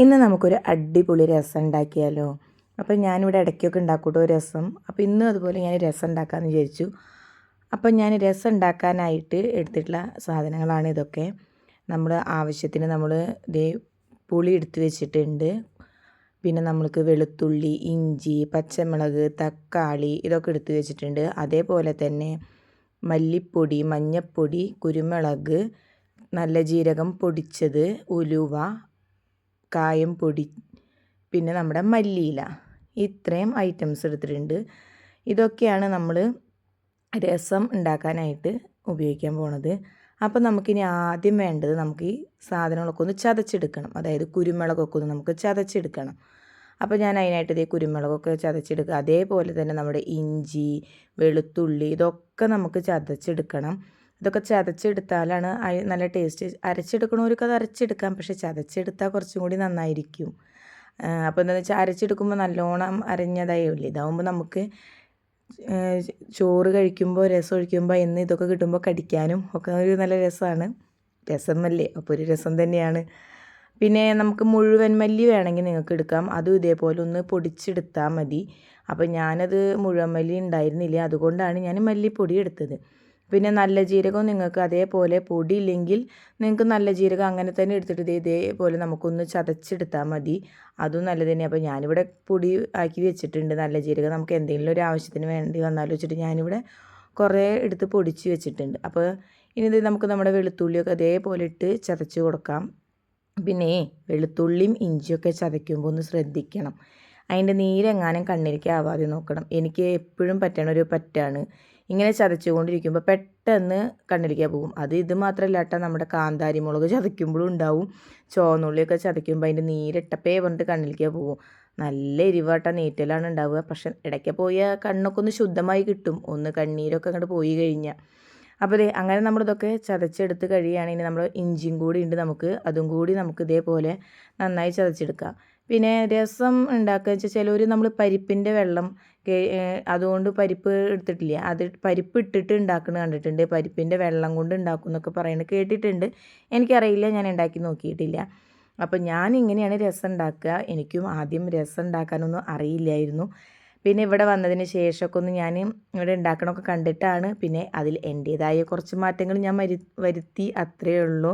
ഇന്ന് നമുക്കൊരു അടിപൊളി രസം ഉണ്ടാക്കിയാലോ? അപ്പോൾ ഞാനിവിടെ ഇടയ്ക്കൊക്കെ ഉണ്ടാക്കൂട്ടോ രസം. അപ്പോൾ ഇന്നും അതുപോലെ ഞാൻ രസം ഉണ്ടാക്കാമെന്ന് വിചാരിച്ചു. അപ്പോൾ ഞാൻ രസം ഉണ്ടാക്കാനായിട്ട് എടുത്തിട്ടുള്ള സാധനങ്ങളാണ് ഇതൊക്കെ. നമ്മൾ ആവശ്യത്തിന് നമ്മൾ ഇതേ പുളി എടുത്ത് വെച്ചിട്ടുണ്ട്. പിന്നെ നമ്മൾക്ക് വെളുത്തുള്ളി ഇഞ്ചി പച്ചമുളക് തക്കാളി ഇതൊക്കെ എടുത്ത് വെച്ചിട്ടുണ്ട്. അതേപോലെ തന്നെ മല്ലിപ്പൊടി മഞ്ഞൾപ്പൊടി കുരുമുളക് നല്ല ജീരകം പൊടിച്ചത് ഉലുവ കായം പൊടി പിന്നെ നമ്മുടെ മല്ലിയില. ഇത്രയും ഐറ്റംസ് എടുത്തിട്ടുണ്ട്. ഇതൊക്കെയാണ് നമ്മൾ രസം ഉണ്ടാക്കാനായിട്ട് ഉപയോഗിക്കാൻ പോണത്. അപ്പോൾ നമുക്കിനി ആദ്യം വേണ്ടത് നമുക്ക് ഈ സാധനങ്ങളൊക്കെ ഒന്ന് ചതച്ചെടുക്കണം. അതായത് കുരുമുളകൊക്കെ ഒന്ന് നമുക്ക് ചതച്ചെടുക്കണം. അപ്പോൾ ഞാൻ അതിനായിട്ട് ഇതേ കുരുമുളകൊക്കെ ചതച്ചെടുക്കുക. അതേപോലെ തന്നെ നമ്മുടെ ഇഞ്ചി വെളുത്തുള്ളി ഇതൊക്കെ നമുക്ക് ചതച്ചെടുക്കണം. ഇതൊക്കെ ചതച്ചെടുത്താലാണ് നല്ല ടേസ്റ്റ് അരച്ചെടുക്കണവർക്ക് അത് അരച്ചെടുക്കാം പക്ഷെ ചതച്ചെടുത്താൽ കുറച്ചും കൂടി നന്നായിരിക്കും. അപ്പോൾ എന്താണെന്ന് വെച്ചാൽ അരച്ചെടുക്കുമ്പോൾ നല്ലോണം അരഞ്ഞതായില്ലേ? ഇതാവുമ്പോൾ നമുക്ക് ചോറ് കഴിക്കുമ്പോൾ രസം ഒഴിക്കുമ്പോൾ എന്ന് ഇതൊക്കെ കിട്ടുമ്പോൾ കടിക്കാനും ഒക്കെ ഒരു നല്ല രസമാണ് രസമല്ലേ? അപ്പോൾ ഒരു രസം തന്നെയാണ്. പിന്നെ നമുക്ക് മുഴുവൻ മല്ലി വേണമെങ്കിൽ നിങ്ങൾക്ക് എടുക്കാം. അതും ഇതേപോലെ ഒന്ന് പൊടിച്ചെടുത്താൽ മതി. അപ്പോൾ ഞാനത് മുഴുവൻ മല്ലി ഉണ്ടായിരുന്നില്ല. അതുകൊണ്ടാണ് ഞാൻ മല്ലിപ്പൊടി എടുത്തത്. പിന്നെ നല്ല ജീരകം നിങ്ങൾക്ക് അതേപോലെ പൊടിയില്ലെങ്കിൽ നിങ്ങൾക്ക് നല്ല ജീരകം അങ്ങനെ തന്നെ എടുത്തിട്ട് ഇതേപോലെ നമുക്കൊന്ന് ചതച്ചെടുത്താൽ മതി. അതും നല്ലത് തന്നെ അപ്പോൾ ഞാനിവിടെ പൊടി ആക്കി വെച്ചിട്ടുണ്ട് നല്ല ജീരകം. നമുക്ക് എന്തെങ്കിലും ഒരു ആവശ്യത്തിന് വേണ്ടി വന്നാലും വെച്ചിട്ട് ഞാനിവിടെ കുറേ എടുത്ത് പൊടിച്ച് വെച്ചിട്ടുണ്ട്. അപ്പോൾ ഇനി നമുക്ക് നമ്മുടെ വെളുത്തുള്ളിയൊക്കെ അതേപോലെ ഇട്ട് ചതച്ച് കൊടുക്കാം. പിന്നെ വെളുത്തുള്ളിയും ഇഞ്ചിയൊക്കെ ചതയ്ക്കുമ്പോൾ ഒന്ന് ശ്രദ്ധിക്കണം. അതിന്റെ നീരെങ്ങാനും കണ്ണിലേക്ക് ആവാതെ നോക്കണം. എനിക്ക് എപ്പോഴും പറ്റണ ഒരു പറ്റാണ്. ഇങ്ങനെ ചതച്ചുകൊണ്ടിരിക്കുമ്പോൾ പെട്ടെന്ന് കണ്ണിലേക്ക് പോകും. അത് ഇത് മാത്രമല്ല കേട്ടോ നമ്മുടെ കാന്താരി മുളക് ചതയ്ക്കുമ്പോഴും ഉണ്ടാവും. ചോന്നുള്ളിയൊക്കെ ചതയ്ക്കുമ്പോൾ അതിന്റെ നീരിട്ടപ്പേ പറഞ്ഞിട്ട് കണ്ണിലേക്ക് പോകും. നല്ല എരിവാട്ട നീറ്റലാണ് ഉണ്ടാവുക. പക്ഷെ ഇടയ്ക്ക് പോയ കണ്ണൊക്കെ ഒന്ന് ശുദ്ധമായി കിട്ടും. ഒന്ന് കണ്ണീരൊക്കെ അങ്ങോട്ട് പോയി കഴിഞ്ഞാൽ അപ്പോൾ അതെ അങ്ങനെ നമ്മളിതൊക്കെ ചതച്ചെടുത്ത് കഴിയുകയാണെങ്കിൽ നമ്മൾ ഇഞ്ചിയും കൂടി ഉണ്ട് നമുക്ക്. അതും കൂടി നമുക്ക് ഇതേപോലെ നന്നായി ചതച്ചെടുക്കാം. പിന്നെ രസം ഉണ്ടാക്കുക വെച്ചാൽ ചിലർ നമ്മൾ പരിപ്പിന്റെ വെള്ളം അതുകൊണ്ട് പരിപ്പ് എടുത്തിട്ടില്ല? അത് പരിപ്പ് ഇട്ടിട്ട് ഉണ്ടാക്കുന്നത് കണ്ടിട്ടുണ്ട്. പരിപ്പിന്റെ വെള്ളം കൊണ്ട് ഉണ്ടാക്കും എന്നൊക്കെ പറയുന്നത് കേട്ടിട്ടുണ്ട്. എനിക്കറിയില്ല ഞാൻ ഉണ്ടാക്കി നോക്കിയിട്ടില്ല. അപ്പോൾ ഞാൻ ഇങ്ങനെയാണ് രസം ഉണ്ടാക്കുക. എനിക്കും ആദ്യം രസം ഉണ്ടാക്കാനൊന്നും അറിയില്ലായിരുന്നു. പിന്നെ ഇവിടെ വന്നതിന് ശേഷമൊക്കെ ഒന്ന് ഞാൻ ഇവിടെ ഉണ്ടാക്കണമൊക്കെ കണ്ടിട്ടാണ്. പിന്നെ അതിൽ എന്റേതായ കുറച്ച് മാറ്റങ്ങൾ ഞാൻ വരുത്തി അത്രയേ ഉള്ളൂ.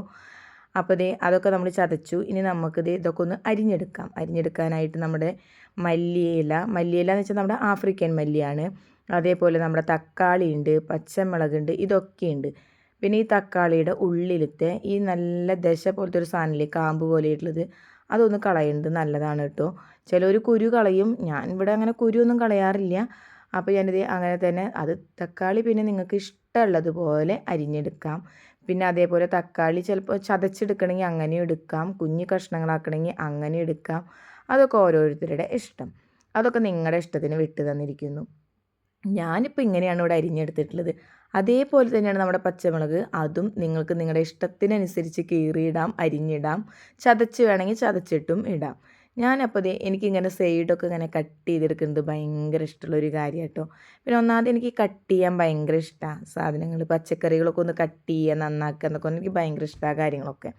അപ്പോൾ ദേ അതൊക്കെ നമ്മൾ ചതച്ചു. ഇനി നമുക്കിത് ഇതൊക്കെ ഒന്ന് അരിഞ്ഞെടുക്കാം. അരിഞ്ഞെടുക്കാനായിട്ട് നമ്മുടെ മല്ലിയില. മല്ലിയില എന്ന് വെച്ചാൽ നമ്മുടെ ആഫ്രിക്കൻ മല്ലിയാണ്. അതേപോലെ നമ്മുടെ തക്കാളി ഉണ്ട് പച്ചമുളകുണ്ട് ഇതൊക്കെയുണ്ട് പിന്നെ ഈ തക്കാളിയുടെ ഉള്ളിലത്തെ ഈ നല്ല ദശ പോലത്തെ ഒരു സാധനമില്ലേ കാമ്പ് പോലെയുള്ളത്. അതൊന്ന് കളയുന്നത് നല്ലതാണ് കേട്ടോ. ചില ഒരു കുരു കളയും. ഞാൻ ഇവിടെ അങ്ങനെ കുരുവൊന്നും കളയാറില്ല. അപ്പോൾ ഞാനിത് അങ്ങനെ തന്നെ അത് തക്കാളി പിന്നെ നിങ്ങൾക്ക് ഇഷ്ടമുള്ളതുപോലെ അരിഞ്ഞെടുക്കാം. പിന്നെ അതേപോലെ തക്കാളി ചിലപ്പോൾ ചതച്ചെടുക്കണമെങ്കിൽ അങ്ങനെ എടുക്കാം. കുഞ്ഞ് കഷ്ണങ്ങളാക്കണമെങ്കിൽ അങ്ങനെ എടുക്കാം. അതൊക്കെ ഓരോരുത്തരുടെ ഇഷ്ടം. അതൊക്കെ നിങ്ങളുടെ ഇഷ്ടത്തിന് വിട്ടു തന്നിരിക്കുന്നു. ഞാനിപ്പോൾ ഇങ്ങനെയാണ് ഇവിടെ അരിഞ്ഞെടുത്തിട്ടുള്ളത്. അതേപോലെ തന്നെയാണ് നമ്മുടെ പച്ചമുളക്. അതും നിങ്ങൾക്ക് നിങ്ങളുടെ ഇഷ്ടത്തിനനുസരിച്ച് കീറിയിടാം അരിഞ്ഞിടാം. ചതച്ച് വേണമെങ്കിൽ ചതച്ചിട്ടും ഇടാം. ഞാനപ്പോൾ ദേ എനിക്കിങ്ങനെ സൈഡൊക്കെ ഇങ്ങനെ കട്ട് ചെയ്തെടുക്കുന്നത് ഭയങ്കര ഇഷ്ടമുള്ളൊരു കാര്യം കേട്ടോ പിന്നെ ഒന്നാമത് എനിക്ക് കട്ട് ചെയ്യാൻ ഭയങ്കര ഇഷ്ടമാണ് സാധനങ്ങൾ പച്ചക്കറികളൊക്കെ ഒന്ന് കട്ട് ചെയ്യുക നന്നാക്കുക എന്നൊക്കെ എനിക്ക് ഭയങ്കര ഇഷ്ടമാണ് കാര്യങ്ങളൊക്കെ.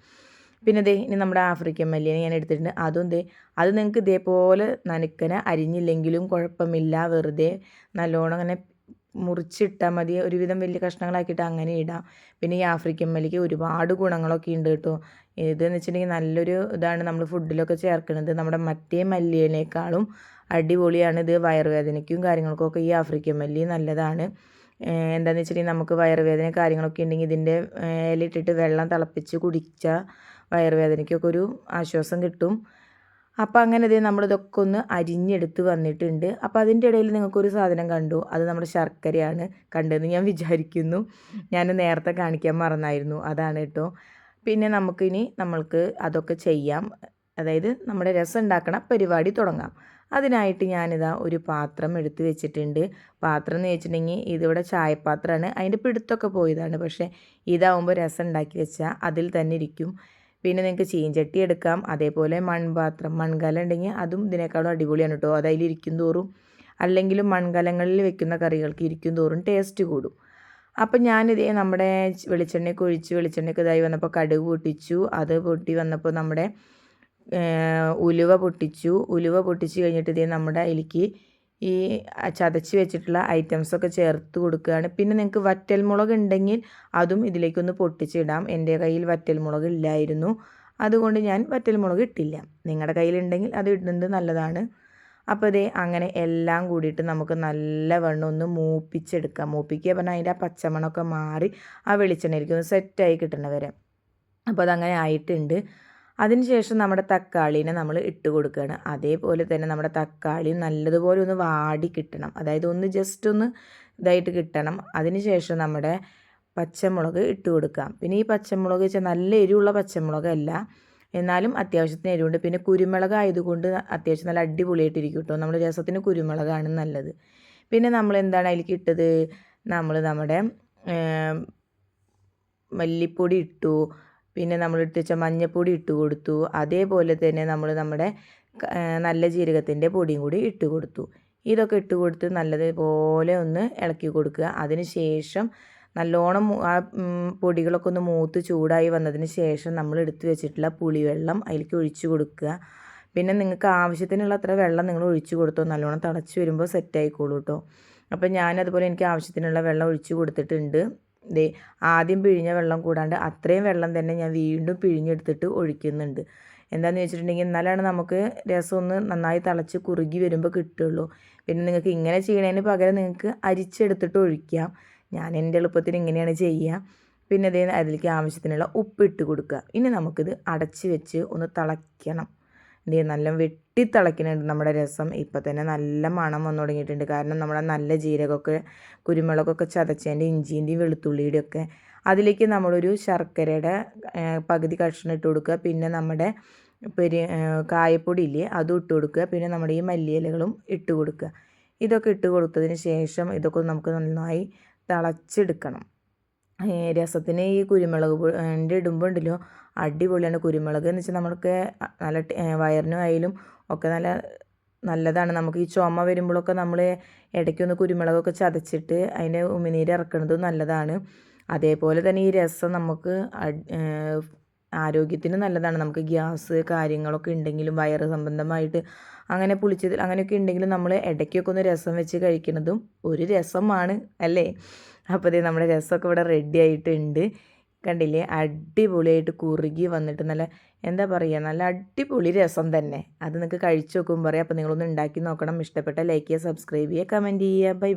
പിന്നെ ദേ ഇനി നമ്മുടെ ആഫ്രിക്കൻ മല്ലിയെ ഞാൻ എടുത്തിട്ടുണ്ട്. അതും ദേ അത് നിങ്ങൾക്ക് ഇതേപോലെ നനുക്കനെ അരിഞ്ഞില്ലെങ്കിലും കുഴപ്പമില്ല. വെറുതെ നല്ലോണം അങ്ങനെ മുറിച്ചിട്ടാൽ മതി. ഒരുവിധം വലിയ കഷ്ണങ്ങളാക്കിയിട്ട് അങ്ങനെ ഇടാം. പിന്നെ ഈ ആഫ്രിക്കൻ മല്ലിക്ക് ഒരുപാട് ഗുണങ്ങളൊക്കെ ഉണ്ട് കേട്ടോ. ഇതെന്ന് വെച്ചിട്ടുണ്ടെങ്കിൽ നല്ലൊരു ഇതാണ് നമ്മൾ ഫുഡിലൊക്കെ ചേർക്കുന്നത് നമ്മുടെ മറ്റേ മല്ലിയേക്കാളും അടിപൊളിയാണ് ഇത്. വയറുവേദനയ്ക്കും കാര്യങ്ങൾക്കൊക്കെ ഈ ആഫ്രിക്കൻ മല്ലി നല്ലതാണ്. എന്താണെന്ന് വെച്ചിട്ടുണ്ടെങ്കിൽ നമുക്ക് വയറുവേദന കാര്യങ്ങളൊക്കെ ഉണ്ടെങ്കിൽ ഇതിന്റെ ഇലയിട്ടിട്ട് വെള്ളം തിളപ്പിച്ച് കുടിച്ചാൽ വയറുവേദനയ്ക്കൊക്കെ ഒരു ആശ്വാസം കിട്ടും. അപ്പോൾ അങ്ങനെ ഇതേ നമ്മളിതൊക്കെ ഒന്ന് അരിഞ്ഞെടുത്ത് വന്നിട്ടുണ്ട്. അപ്പോൾ അതിന്റെ ഇടയിൽ നിങ്ങൾക്കൊരു സാധനം കണ്ടു. അത് നമ്മുടെ ശർക്കരയാണ് കണ്ടതെന്ന് ഞാൻ വിചാരിക്കുന്നു. ഞാൻ നേരത്തെ കാണിക്കാൻ മറന്നായിരുന്നു. അതാണ് കേട്ടോ. പിന്നെ നമുക്കിനി നമ്മൾക്ക് അതൊക്കെ ചെയ്യാം. അതായത് നമ്മുടെ രസം ഉണ്ടാക്കണ പരിപാടി തുടങ്ങാം. അതിനായിട്ട് ഞാനിതാ ഒരു പാത്രം എടുത്ത് വെച്ചിട്ടുണ്ട്. പാത്രം എന്ന് വെച്ചിട്ടുണ്ടെങ്കിൽ ഇതിവിടെ ചായപാത്രമാണ്. അതിന്റെ പിടുത്തൊക്കെ പോയതാണ്. പക്ഷേ ഇതാവുമ്പോൾ രസം ഉണ്ടാക്കി വെച്ചാൽ അതിൽ തന്നെ ഇരിക്കും. പിന്നെ നിങ്ങൾക്ക് ചീഞ്ചട്ടി എടുക്കാം. അതേപോലെ മൺപാത്രം മൺകലം ഉണ്ടെങ്കിൽ അതും ഇതിനേക്കാളും അടിപൊളിയാണ് കേട്ടോ അത് അതിലിരിക്കും തോറും അല്ലെങ്കിലും മൺകലങ്ങളിൽ വെക്കുന്ന കറികൾക്ക് ഇരിക്കും തോറും ടേസ്റ്റ് കൂടും. അപ്പം ഞാനിതേ നമ്മുടെ വെളിച്ചെണ്ണയൊക്കെ ഒഴിച്ച് വെളിച്ചെണ്ണയൊക്കെ ഇതായി വന്നപ്പോൾ കടുക് പൊട്ടിച്ചു. അത് പൊട്ടി വന്നപ്പോൾ നമ്മുടെ ഉലുവ പൊട്ടിച്ചു. ഉലുവ പൊട്ടിച്ച് കഴിഞ്ഞിട്ട് ഇതേ നമ്മുടെ അതിലേക്ക് ഈ ചതച്ച് വെച്ചിട്ടുള്ള ഐറ്റംസൊക്കെ ചേർത്ത് കൊടുക്കുകയാണ്. പിന്നെ നിങ്ങൾക്ക് വറ്റൽമുളക് ഉണ്ടെങ്കിൽ അതും ഇതിലേക്കൊന്ന് പൊട്ടിച്ചിടാം. എന്റെ കയ്യിൽ വറ്റൽമുളക് ഇല്ലായിരുന്നു. അതുകൊണ്ട് ഞാൻ വറ്റൽമുളക് ഇട്ടില്ല. നിങ്ങളുടെ കയ്യിലുണ്ടെങ്കിൽ അത് ഇടുന്നത് നല്ലതാണ്. അപ്പോൾ ഇതേ അങ്ങനെ എല്ലാം കൂടിയിട്ട് നമുക്ക് നല്ലവണ്ണം ഒന്ന് മൂപ്പിച്ചെടുക്കാം. മൂപ്പിക്കുക പറഞ്ഞാൽ അതിന്റെ ആ പച്ചമണമൊക്കെ മാറി ആ വെളിച്ചെണ്ണയിലേക്ക് ഒന്ന് സെറ്റായി കിട്ടണ വരെ. അപ്പോൾ അതങ്ങനെ ആയിട്ടുണ്ട്. അതിനുശേഷം നമ്മുടെ തക്കാളീനെ നമ്മൾ ഇട്ട് കൊടുക്കുകയാണ്. അതേപോലെ തന്നെ നമ്മുടെ തക്കാളി നല്ലതുപോലെ ഒന്ന് വാടി കിട്ടണം. അതായത് ഒന്ന് ജസ്റ്റ് ഒന്ന് ഇതായിട്ട് കിട്ടണം. അതിനുശേഷം നമ്മുടെ പച്ചമുളക് ഇട്ട് കൊടുക്കാം. പിന്നെ ഈ പച്ചമുളക് വെച്ചാൽ നല്ല എരിവുള്ള പച്ചമുളകല്ല. എന്നാലും അത്യാവശ്യത്തിന് എരിവുണ്ട്. പിന്നെ കുരുമുളക് ആയതുകൊണ്ട് അത്യാവശ്യം നല്ല അടിപൊളിയായിട്ടിരിക്കും കേട്ടോ. നമ്മുടെ രസത്തിന് കുരുമുളകാണ് നല്ലത്. പിന്നെ നമ്മൾ എന്താണ് അതിലേക്ക് ഇട്ടത്? നമ്മൾ നമ്മുടെ മല്ലിപ്പൊടി ഇട്ടു. പിന്നെ നമ്മൾ മഞ്ഞപ്പൊടി മഞ്ഞൾപ്പൊടി ഇട്ട് കൊടുത്തു. അതേപോലെ തന്നെ നമ്മൾ നമ്മുടെ നല്ല ജീരകത്തിന്റെ പൊടിയും കൂടി ഇട്ട് കൊടുത്തു. ഇതൊക്കെ ഇട്ട് കൊടുത്ത് നല്ലതുപോലെ ഒന്ന് ഇളക്കി കൊടുക്കുക. അതിന് ശേഷം നല്ലോണം ആ പൊടികളൊക്കെ ഒന്ന് മൂത്ത് ചൂടായി വന്നതിന് ശേഷം നമ്മൾ എടുത്ത് വെച്ചിട്ടുള്ള പുളിവെള്ളം അതിലേക്ക് ഒഴിച്ച് കൊടുക്കുക. പിന്നെ നിങ്ങൾക്ക് ആവശ്യത്തിനുള്ള അത്ര വെള്ളം നിങ്ങൾ ഒഴിച്ച് കൊടുത്തോ. നല്ലോണം തിളച്ച് വരുമ്പോൾ സെറ്റ് ആയിക്കോളൂ കേട്ടോ അപ്പം ഞാനതുപോലെ എനിക്ക് ആവശ്യത്തിനുള്ള വെള്ളം ഒഴിച്ച് കൊടുത്തിട്ടുണ്ട്. ദേ ആദ്യം പിഴിഞ്ഞ വെള്ളം കൂടാണ്ട് അത്രയും വെള്ളം തന്നെ ഞാൻ വീണ്ടും പിഴിഞ്ഞെടുത്തിട്ട് ഒഴിക്കുന്നുണ്ട്. എന്താണെന്ന് വെച്ചിട്ടുണ്ടെങ്കിൽ എന്നാലാണ് നമുക്ക് രസം ഒന്ന് നന്നായി തിളച്ച് കുറുകി വരുമ്പോൾ കിട്ടുള്ളൂ. പിന്നെ നിങ്ങൾക്ക് ഇങ്ങനെ ചെയ്യണതിന് പകരം നിങ്ങൾക്ക് അരിച്ചെടുത്തിട്ട് ഒഴിക്കാം. ഞാൻ എന്റെ എളുപ്പത്തിന് ഇങ്ങനെയാണ് ചെയ്യുക. പിന്നെ അതേ അതിലേക്ക് ആവശ്യത്തിനുള്ള ഉപ്പ് ഇട്ട് കൊടുക്കുക. ഇനി നമുക്കിത് അടച്ച് വെച്ച് ഒന്ന് തിളയ്ക്കണം. ഇതേ നല്ല വെട്ടി നമ്മുടെ രസം. ഇപ്പം തന്നെ നല്ല മണം വന്നു തുടങ്ങിയിട്ടുണ്ട്. കാരണം നമ്മുടെ നല്ല ജീരകമൊക്കെ കുരുമുളകൊക്കെ ചതച്ചതിന്റെ ഇഞ്ചിന്റെയും വെളുത്തുള്ളിയുടെയും ഒക്കെ അതിലേക്ക് നമ്മളൊരു ശർക്കരയുടെ പകുതി കഷ്ണം ഇട്ട് കൊടുക്കുക. പിന്നെ നമ്മുടെ പെരി കായപ്പൊടി ഇല്ലേ അതും ഇട്ട് കൊടുക്കുക. പിന്നെ നമ്മുടെ ഈ മല്ലിയിലകളും ഇട്ട് കൊടുക്കുക. ഇതൊക്കെ ഇട്ട് കൊടുത്തതിന് ശേഷം ഇതൊക്കെ നമുക്ക് നന്നായി തിളച്ചെടുക്കണം. രസത്തിന് ഈ കുരുമുളക് പൊടി ഇടുമ്പോൾ ഉണ്ടല്ലോ അടിപൊളിയാണ് കുരുമുളക് എന്ന് വെച്ചാൽ നമുക്ക് നല്ല വയറിനും ആയാലും ഒക്കെ നല്ല നല്ലതാണ്. നമുക്ക് ഈ ചുമ വരുമ്പോഴൊക്കെ നമ്മൾ ഇടയ്ക്കൊന്ന് കുരുമുളകൊക്കെ ചതച്ചിട്ട് അതിന്റെ ഉമിനീര് ഇറക്കുന്നതും നല്ലതാണ്. അതേപോലെ തന്നെ ഈ രസം നമുക്ക് ആരോഗ്യത്തിന് നല്ലതാണ്. നമുക്ക് ഗ്യാസ് കാര്യങ്ങളൊക്കെ ഉണ്ടെങ്കിലും വയറ് സംബന്ധമായിട്ട് അങ്ങനെ പുളിച്ചത് അങ്ങനെയൊക്കെ ഉണ്ടെങ്കിലും നമ്മൾ ഇടയ്ക്കൊക്കെ ഒന്ന് രസം വെച്ച് കഴിക്കുന്നതും ഒരു രസമാണ് അല്ലേ? അപ്പോൾ ഇതേ നമ്മുടെ രസമൊക്കെ ഇവിടെ റെഡി ആയിട്ടുണ്ട്. കണ്ടില്ലേ? അടിപൊളിയായിട്ട് കുറുകി വന്നിട്ട് നല്ല എന്താ പറയുക നല്ല അടിപൊളി രസം തന്നെ. അത് നിങ്ങൾക്ക് കഴിച്ചു നോക്കുമ്പോൾ പറയാം. അപ്പോൾ നിങ്ങളൊന്ന് ഉണ്ടാക്കി നോക്കണം. ഇഷ്ടപ്പെട്ട ലൈക്ക് ചെയ്യുക സബ്സ്ക്രൈബ് ചെയ്യുക കമന്റ് ചെയ്യുക. ബൈ